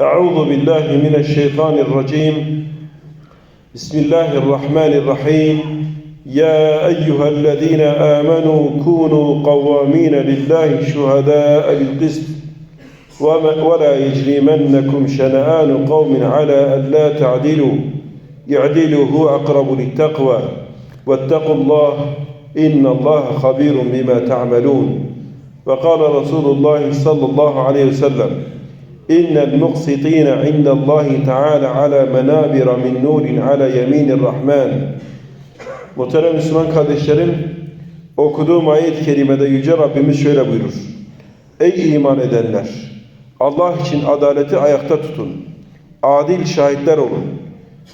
أعوذ بالله من الشيطان الرجيم. بسم الله الرحمن الرحيم. يا أيها الذين آمنوا كونوا قوامين لله شهداء بالقسط ولا يجرمنكم شنآن قوم على ألا تعدلوا. اعدلوا هو أقرب للتقوى. واتقوا الله إن الله خبير بما تعملون. وقال رسول الله صلى الله عليه وسلم إن المقسطين عند الله تعالى على منابر من نور على يمين الرحمن Muhterem Müslüman kardeşlerim, okuduğum ayet-i kerimede Yüce Rabbimiz şöyle buyurur. Ey iman edenler! Allah için adaleti ayakta tutun. Adil şahitler olun.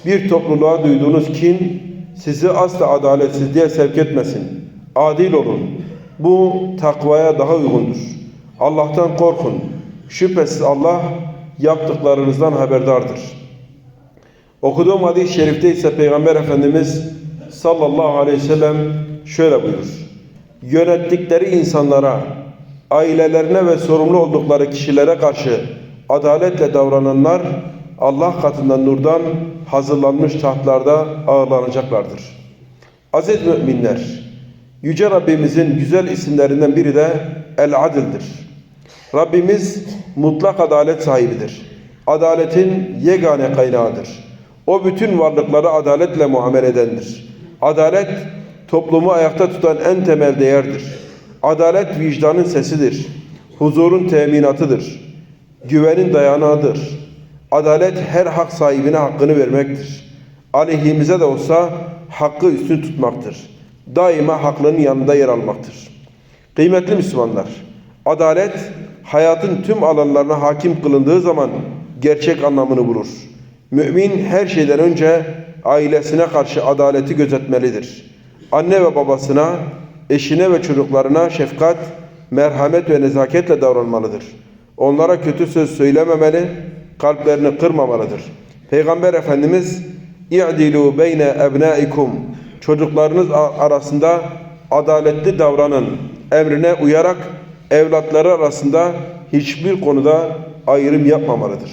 Bir topluluğa duyduğunuz kin sizi asla adaletsizliğe sevk etmesin. Adil olun. Bu takvaya daha uygundur. Allah'tan korkun. Şüphesiz Allah yaptıklarınızdan haberdardır. Okuduğum hadis-i şerifte ise Peygamber Efendimiz sallallahu aleyhi ve sellem şöyle buyurur. Yönettikleri insanlara, ailelerine ve sorumlu oldukları kişilere karşı adaletle davrananlar Allah katından nurdan hazırlanmış tahtlarda ağırlanacaklardır. Aziz müminler, Yüce Rabbimizin güzel isimlerinden biri de El-Adil'dir. Rabbimiz mutlak adalet sahibidir. Adaletin yegane kaynağıdır. O bütün varlıkları adaletle muamele edendir. Adalet toplumu ayakta tutan en temel değerdir. Adalet vicdanın sesidir. Huzurun teminatıdır. Güvenin dayanağıdır. Adalet her hak sahibine hakkını vermektir. Aleyhimize de olsa hakkı üstün tutmaktır. Daima haklının yanında yer almaktır. Kıymetli Müslümanlar, adalet hayatın tüm alanlarına hakim kılındığı zaman gerçek anlamını bulur. Mümin her şeyden önce ailesine karşı adaleti gözetmelidir. Anne ve babasına, eşine ve çocuklarına şefkat, merhamet ve nezaketle davranmalıdır. Onlara kötü söz söylememeli, kalplerini kırmamalıdır. Peygamber Efendimiz İ'dilu beyne ebnaikum Çocuklarınız arasında adaletli davranın emrine uyarak evlatları arasında hiçbir konuda ayrım yapmamalıdır.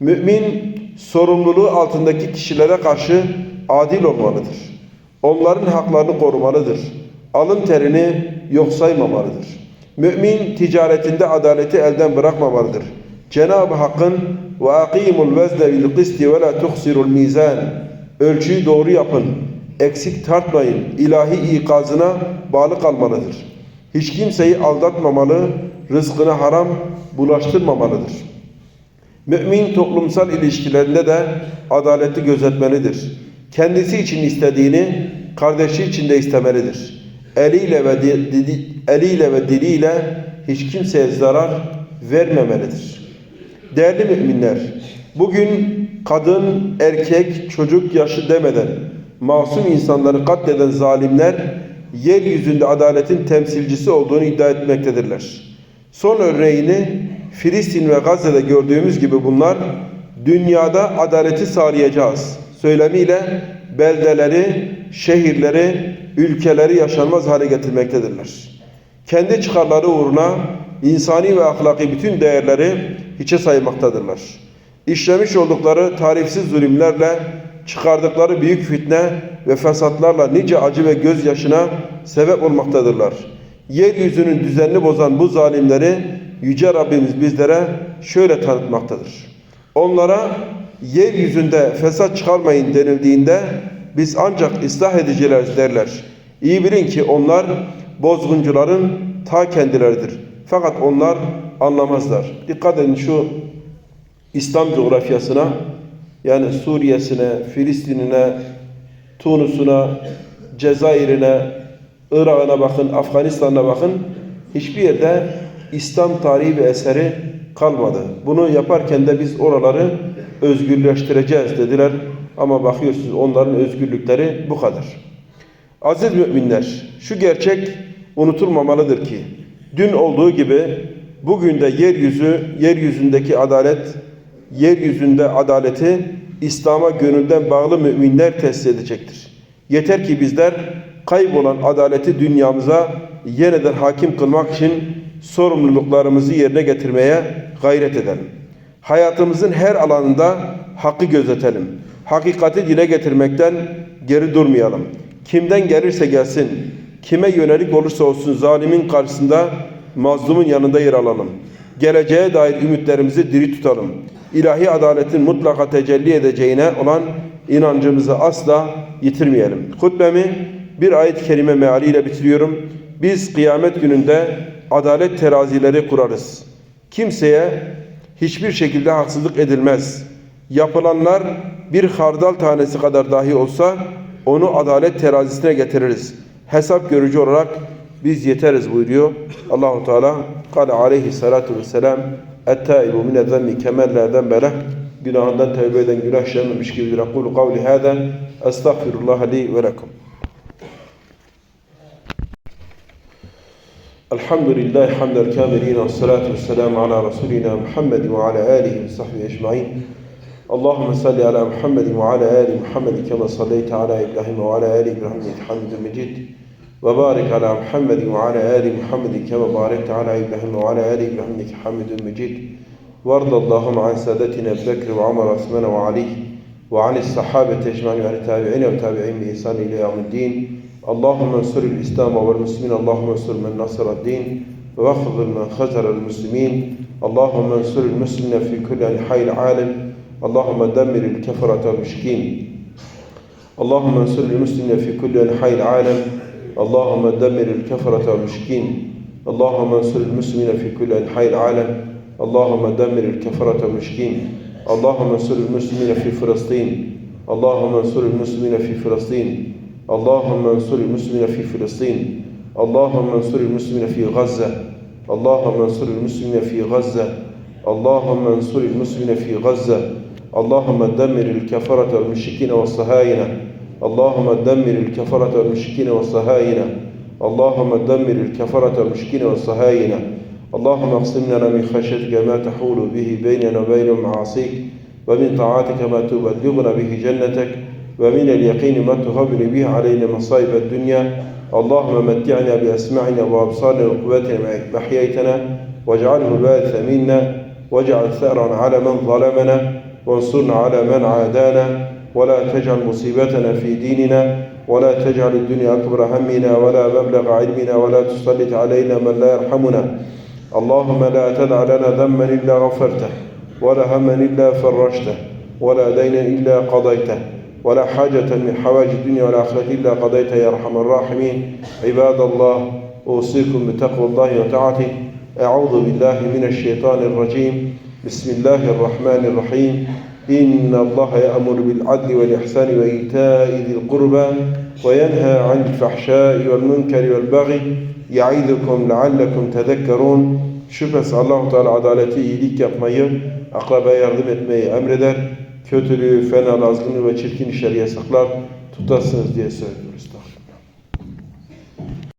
Mümin sorumluluğu altındaki kişilere karşı adil olmalıdır. Onların haklarını korumalıdır. Alın terini yok saymamalıdır. Mümin ticaretinde adaleti elden bırakmamalıdır. Cenab-ı Hakk'ın ve akimul vezne bil kısti ve la tuhsirul mizan ölçüyü doğru yapın, eksik tartmayın, ilahi ikazına bağlı kalmalıdır. Hiç kimseyi aldatmamalı, rızkına haram bulaştırmamalıdır. Mümin toplumsal ilişkilerinde de adaleti gözetmelidir. Kendisi için istediğini kardeşi için de istemelidir. Eliyle ve di- dili, eliyle ve diliyle hiç kimseye zarar vermemelidir. Değerli müminler, bugün kadın, erkek, çocuk yaşı demeden masum insanları katleden zalimler yeryüzünde adaletin temsilcisi olduğunu iddia etmektedirler. Son örneğini Filistin ve Gazze'de gördüğümüz gibi bunlar dünyada adaleti sağlayacağız söylemiyle beldeleri, şehirleri, ülkeleri yaşanmaz hale getirmektedirler. Kendi çıkarları uğruna insani ve ahlaki bütün değerleri hiçe saymaktadırlar. İşlemiş oldukları tarifsiz zulümlerle çıkardıkları büyük fitne ve fesatlarla nice acı ve gözyaşına sebep olmaktadırlar. Yeryüzünün düzenini bozan bu zalimleri Yüce Rabbimiz bizlere şöyle tanıtmaktadır. Onlara yeryüzünde fesat çıkarmayın denildiğinde biz ancak ıslah ediciler derler. İyi bilin ki onlar bozguncuların ta kendileridir. Fakat onlar anlamazlar. Dikkat edin şu İslam coğrafyasına yani Suriye'sine, Filistin'ine, Tunus'una, Cezayir'ine, Irak'ına bakın, Afganistan'a bakın. Hiçbir yerde İslam tarihi bir eseri kalmadı. Bunu yaparken de biz oraları özgürleştireceğiz dediler. Ama bakıyorsunuz onların özgürlükleri bu kadar. Aziz müminler, şu gerçek unutulmamalıdır ki dün olduğu gibi bugün de yeryüzü, yeryüzündeki adalet, yeryüzünde adaleti İslam'a gönülden bağlı müminler tesis edecektir. Yeter ki bizler kaybolan adaleti dünyamıza yeniden hakim kılmak için sorumluluklarımızı yerine getirmeye gayret edelim. Hayatımızın her alanında hakkı gözetelim. Hakikati dile getirmekten geri durmayalım. Kimden gelirse gelsin, kime yönelik olursa olsun zalimin karşısında mazlumun yanında yer alalım. Geleceğe dair ümitlerimizi diri tutalım. İlahi adaletin mutlaka tecelli edeceğine olan inancımızı asla yitirmeyelim. Hutbemi bir ayet-i kerime mealiyle bitiriyorum. Biz kıyamet gününde adalet terazileri kurarız. Kimseye hiçbir şekilde haksızlık edilmez. Yapılanlar bir hardal tanesi kadar dahi olsa onu adalet terazisine getiririz. Hesap görücü olarak biz yeteriz buyuruyor. Allahu Teala kâle aleyhi salatu vesselam Ettaibu mine zemmi kemerlerden beleh günahından tevbe eden günah işlenmemiş gibidir. Akulu kavli hâden estağfirullah li ve lekum. Elhamdülillahi hamdel kâmilîn ve salâtu ve selâmu ala Resulina Muhammed ve ala âlihi ve sahbihi ecmaîn. Allahümme salli ala Muhammed ve ala âli Muhammed kema salleyte ala İbrahim ve ala âli İbrahim ve hamidun mecid. وبارك على محمد وعلى آل محمد كما باركت على إبراهيم وعلى آل إبراهيم إنك حميد مجيد. وارض اللهم عن سادتنا أبي بكر وعمر وعثمان وعلي وعن الصحابة أجمعين وعن التابعين وتابعين بإحسان إلى يوم الدين. اللهم انصر الإسلام والمسلمين. اللهم انصر من نصر الدين واخذل من خذل المسلمين. اللهم انصر المسلمين في كل أنحاء العالم. اللهم دمر الكفرة والمشركين. اللهم انصر المسلمين في كل أنحاء العالم. اللهم دمر الكفرة والمشركين. اللهم انصر المسلمين في كل أنحاء العالم. اللهم دمر الكفرة والمشركين. اللهم انصر المسلمين في فلسطين. اللهم انصر المسلمين في فلسطين. اللهم انصر المسلمين في فلسطين. اللهم انصر المسلمين في غزة. اللهم انصر المسلمين في غزة. اللهم انصر المسلمين في غزة. اللهم دمر الكفرة والمشركين والصهاينة. اللهم دمر الكفرة والمشركين والصهاينة. اللهم دمر الكفرة والمشركين والصهاينة. اللهم اقسم لنا من خشيتك ما تحول به بيننا وبين معاصيك ومن طاعتك ما تبلغنا به جنتك ومن اليقين ما تهون به علينا مصائب الدنيا. اللهم متعنا بأسماعنا وأبصارنا وقواتنا ما أحييتنا. واجعله الوارث منا. واجعل ثأرا على من ظلمنا. وانصرنا على من عادانا. ولا تجعل مصيبتنا في ديننا ولا تجعل الدنيا أكبر همنا ولا مبلغ علمنا ولا تسلط علينا من لا يرحمنا. اللهم لا تدع لنا ذنبا إلا غفرته ولا هما إلا فرجته ولا دينا إلا قضيته ولا حاجة من حوائج الدنيا والآخرة إلا قضيتها يا أرحم الراحمين. عباد الله أوصيكم بتقوى الله وطاعته. أعوذ بالله من الشيطان الرجيم. بسم الله الرحمن الرحيم. إن الله يأمر بالعدل والإحسان وإيتاء ذي القربى وينهى عن الفحشاء والمنكر والبغي يعيدكم لعلكم تذكرون. شبس الله تعالى عدالته إليك يقمي أقرب يردم إتمي أمر در. كتلي فنى لازلني وشركين شرية سقلار تتصنز دي سيد ورستخ